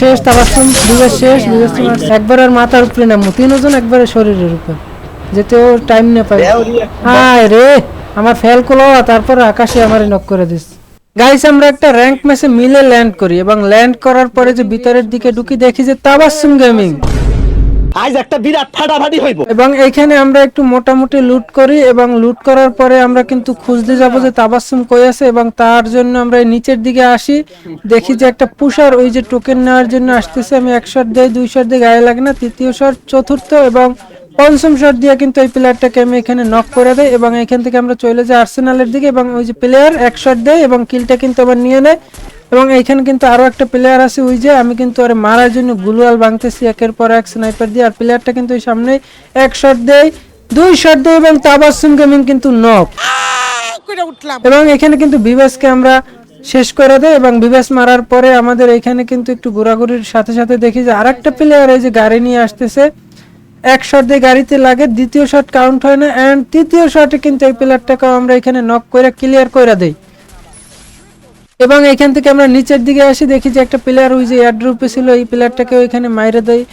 শেষ বিবেশ শেষ তোমার একবার আর মাথার উপরে নামো, তিনজন একবারে শরীরের উপর, যেতে ও টাইম না পাই হায় রে, আমার ফেল করল, তারপর আকাশে আমারে নক করে দিস। গাইস আমরা একটা র্যাঙ্ক ম্যাচে মিলে ল্যান্ড করি, এবং ল্যান্ড করার পরে যে ভিতরের দিকে ঢুকি, দেখি যে তাবাসুম গেমিং আজ একটা বিরাট ফাটাফাটি হইব। এবং এইখানে আমরা একটু মোটামুটি লুট করি এবং লুট করার পরে আমরা কিন্তু খুঁজতে যাব যে তাবাসুম কই আছে এবং তার জন্য আমরা নিচের দিকে আসি। দেখি যে একটা পুষার ওই যে টোকেন নেওয়ার জন্য আসতেছে। আমি এক শট দেই, দুই শট দিয়ে গায়ে লাগে না। তৃতীয় শট, চতুর্থ এবং পঞ্চম শট দিয়ে কিন্তু এই প্লেয়ারটাকে আমি এখানে নক করে দেয় এবং এখান থেকে আমরা চলে যাই আর্সেনালের দিকে এবং ওই যে প্লেয়ার এক শট দেয় এবং কিলটা কিন্তু আবার নিয়ে নেয়। এবং এইখানে কিন্তু আরও একটা প্লেয়ার আছে ওই যে আমি কিন্তু আরে মারার জন্য গুলুয়াল ভাঙতেছি একের পর এক স্নাইপার দিয়ে আর প্লেয়ারটা কিন্তু ওই সামনে এক শট দেয় দুই শট দেয় এবং তাবাসুম গেমিং কিন্তু নক এবং এখানে কিন্তু বিবেসকে আমরা শেষ করে দেয় এবং বিবেস মারার পরে আমাদের এখানে কিন্তু একটু ঘোরাঘুরির সাথে সাথে দেখি যে আরেকটা প্লেয়ার এই যে গাড়ি নিয়ে আসতেছে এক শট দিয়ে গাড়িতে লাগে দ্বিতীয় শট কাউন্ট হয় না এন্ড তৃতীয় শটে কিন্তু এই প্লেয়ারটাকেও আমরা এখানে নক করে ক্লিয়ার করে দেই। এবং এখান থেকে আমরা নিচের দিকে আসি, দেখি যে একটা প্লেয়ার ওই যে এয়ারড্রপে ছিল, এই প্লেয়ারটাকে ওইখানে মাইরে দেয়।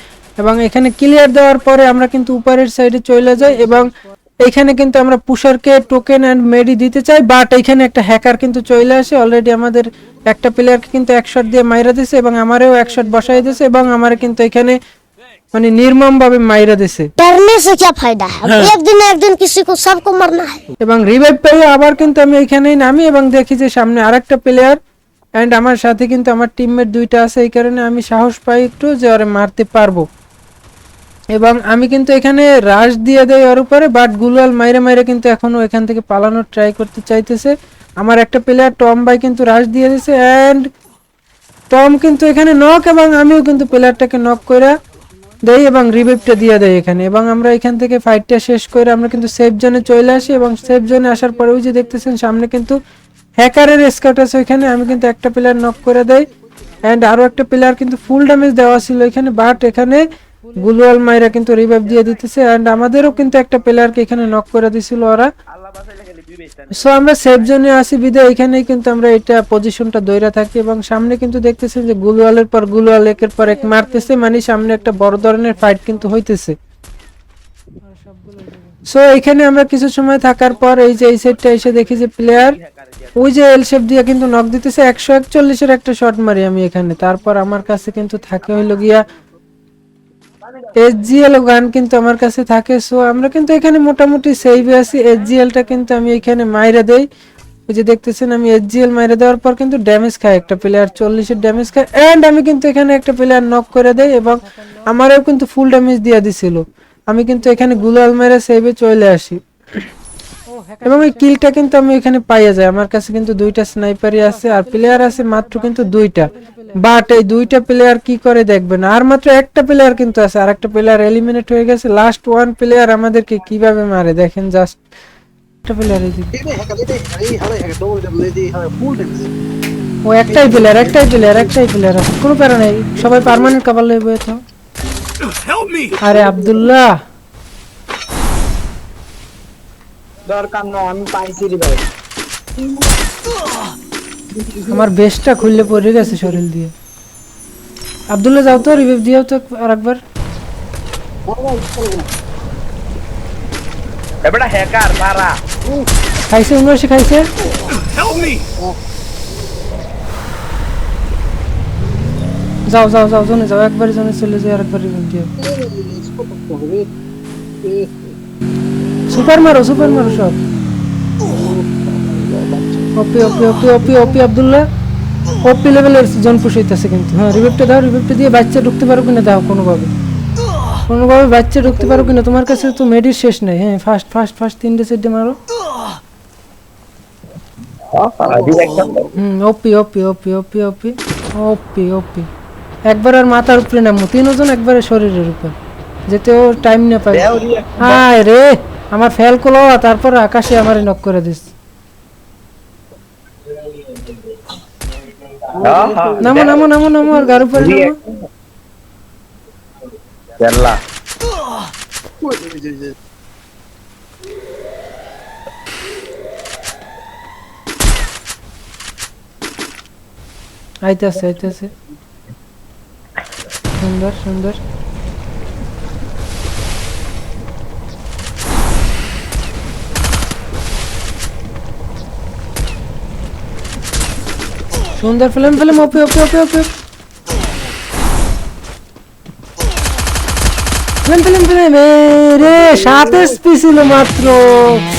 এবং এখানে ক্লিয়ার দেওয়ার পরে আমরা কিন্তু উপরের সাইডে চলে যাই এবং এখানে কিন্তু আমরা পুষারকে টোকেন অ্যান্ড মেডি দিতে চাই বাট এখানে একটা হ্যাকার কিন্তু চলে আসে। অলরেডি আমাদের একটা প্লেয়ারকে কিন্তু এক শট দিয়ে মাইরা দিছে এবং আমারও এক শট বসাই দিছে এবং আমার কিন্তু এখানে মানে নির্মম ভাবে মাইরা দিছে डरने से क्या फायदा है एक दिन ना एक दिन किसी को सबको मरना है এবং রিভাইভ পেয়ে আবার কিন্তু আমি এখানেই নামি এবং দেখি যে সামনে আরেকটা প্লেয়ার এন্ড আমার সাথে কিন্তু আমার টিমমেট দুইটা আছে এই কারণে আমি সাহস পাই একটু যে ওরে মারতে পারবো এবং আমি কিন্তু এখানে রাশ দিয়ে দেই ওর উপরে বাট গুলাল মাইরে মাইরে কিন্তু এখনো এখান থেকে পালানোর ট্রাই করতে চাইতেছে আমার একটা প্লেয়ার টম ভাই কিন্তু রাশ দিয়ে দিয়েছে এন্ড টম কিন্তু এখানে নক এবং আমিও কিন্তু প্লেয়ারটাকে নক করে দেই এবং রিভাইভটা দিয়ে দেয় এখানে। এবং আমরা এখান থেকে ফাইটটা শেষ করে আমরা কিন্তু সেফ জোনে চলে আসি এবং সেফ জোনে আসার পরে ওই যে দেখতেছেন সামনে কিন্তু হ্যাকারের স্কাউট আছে ওইখানে। আমি কিন্তু একটা প্লেয়ার নক করে দেয় অ্যান্ড আরও একটা প্লেয়ার কিন্তু ফুল ড্যামেজ দেওয়া ছিল এখানে। বাট এখানে গুলওয়াল মাইরা কিন্তু রিভাইভ দিয়ে দিতেছে এন্ড আমাদেরও কিন্তু একটা প্লেয়ারকে এখানে নক করে দিছিল ওরা। সো আমরা সেফ জোনে আসি বিদে এখানেই কিন্তু আমরা এটা পজিশনটা দইরা থাকি এবং সামনে কিন্তু দেখতেছেন যে গুলওয়ালের পর গুলওয়াল একের পর এক মারতেছে মানে সামনে একটা বড় ধরনের ফাইট কিন্তু হইতেছে। সো এখানে আমরা কিছু সময় থাকার পর এই যে, এই সাইডটা এসে দেখি যে প্লেয়ার ওই যে এল শেপ দিয়ে কিন্তু নক দিতেছে। একশো একচল্লিশের একটা শট মারি আমি এখানে। তারপর আমার কাছে কিন্তু থাকে হইল গিয়া এসজিএল গান কিন্তু আমার কাছে থাকে সো আমরা কিন্তু এখানে মোটামুটি সেভে আছি। এসজিএলটা কিন্তু আমি এখানে মাইরা দেই। ওই যে দেখতেছেন, আমি এসজিএল মাইরা দেওয়ার পর কিন্তু ড্যামেজ খায় একটা প্লেয়ার চল্লিশের ড্যামেজ খায়। এন্ড আমি কিন্তু এখানে একটা প্লেয়ার নক করে দেয় এবং আমারও কিন্তু ফুল ড্যামেজ দিয়ে দিছিল। আমি কিন্তু এখানে গুলাল মেরে সেভে চলে আসি। এবং এই কিলটা কিন্তু আমি এখানে পাইয়া যাই। আমার কাছে কিন্তু দুইটা স্নাইপারই আছে আর প্লেয়ার আছে মাত্র কিন্তু দুইটা। বাট এই দুইটা প্লেয়ার কি করে দেখবেন? আর মাত্র একটা প্লেয়ার কিন্তু আছে। আর একটা প্লেয়ার এলিমিনেট হয়ে গেছে। লাস্ট ওয়ান প্লেয়ার আমাদেরকে কীভাবে মারে? দেখেন জাস্ট একটা প্লেয়ার ও একটাই প্লেয়ার একটাই প্লেয়ার একটাই প্লেয়ার কোনো প্যারা নেই সবাই পার্মানেন্ট কাবার লইবে তো আরে আব্দুল্লাহ! দরকার নয় আমি পাইছি রে ভাই। আমার বেশটা খুললে পড়ে গেছে শরীর দিয়ে। আব্দুল্লাহ যাও তো রিভিভ দিও তো আরেকবার এবারে হ্যাকার মারা। খাইছে উনআশি খাইছে। যাও যাও যাও জনে যাও একবার জনে চলে যাও আরেকবার রিভিভ দিও সুপার মারো সুপার মারো সব। ওপি ওপি ওপি ওপি ওপি আব্দুল্লাহ। ওপি লেভেলের জন পুশ হইতেছে কিন্তু। হ্যাঁ রিভিভটা দাও রিভিভটা দিয়ে বাচ্চা ঢুকতে পারো কিনা দাও কোনোভাবে। কোনোভাবে বাচ্চা ঢুকতে পারো কিনা তোমার কাছে তো মেডির শেষ নেই। হ্যাঁ ফার্স্ট ফার্স্ট ফার্স্ট তিনটে সেটে মারো। হুম ওপি OP OP OP OP OP ওপি একবার আর মাথার উপরে নামো। তিনজন একবারে শরীরের উপর। যেতে ও টাইম না পাই হায় রে! আমার ফেল করল তারপর আকাশে আমার নক করে দিস। নামো নামো নামো নামো আর গার উপরে নামো। কেরলা আইতেছে আইতেছে। সুন্দর সুন্দর। সুন্দর film film OP OP OP OP film film film রে, সাত এসপি ছিল মাত্র।